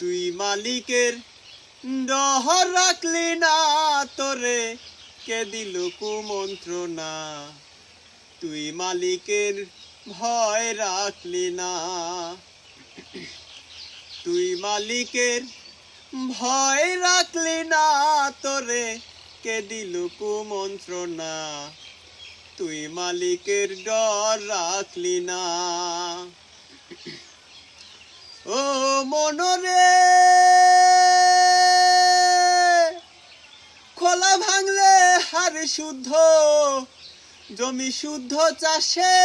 তুই মালিকের ডহর রাখলি না তোরে, কে দিল কুমন্ত্রণা? তুই মালিকের ভয় রাখলি না। তুই মালিকের ভয় রাখলি না তোরে, কে দিল কুমন্ত্রণা? তুই মালিকের ডর রাখলি না। ও মনরে খোলা ভাঙলে হার শুদ্ধ, জমি শুদ্ধ চাষে।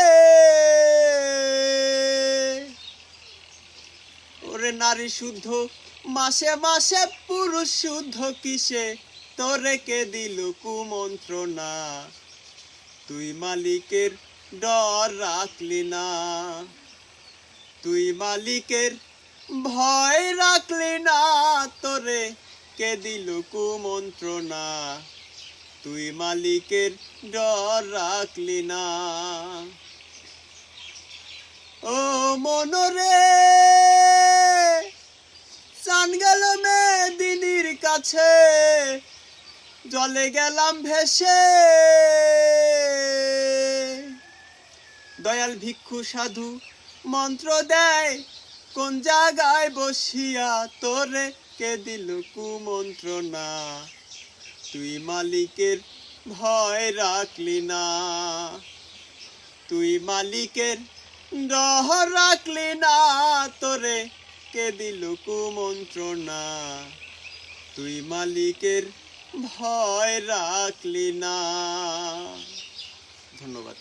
ওরে নারী শুদ্ধ, মাসে মাসে পুরুষ শুদ্ধ কিসে? তোরে কে দিল কুমন্ত্রণা? তুই মালিকের ডর রাখলি না। তুই মালিকের ভয় রাখলি না। কে দিল কুমন্ত্রণা? তুই মালিকের ডর রাখলি না। ও মনরে, চান গেল দিদির কাছে। জলে গেলাম ভেসে। দয়াল ভিক্ষু সাধু মন্ত্র দেয়, কোন জায়গায় বসিয়া তোরে কে দিল কুমন্ত্রণা? তুই মালিকের ভয় রাখলি না। তুই মালিকের ডহ রাখলি না। তোরে কে দিল কুমন্ত্রণা? তুই মালিকের ভয় রাখলি না। ধন্যবাদ।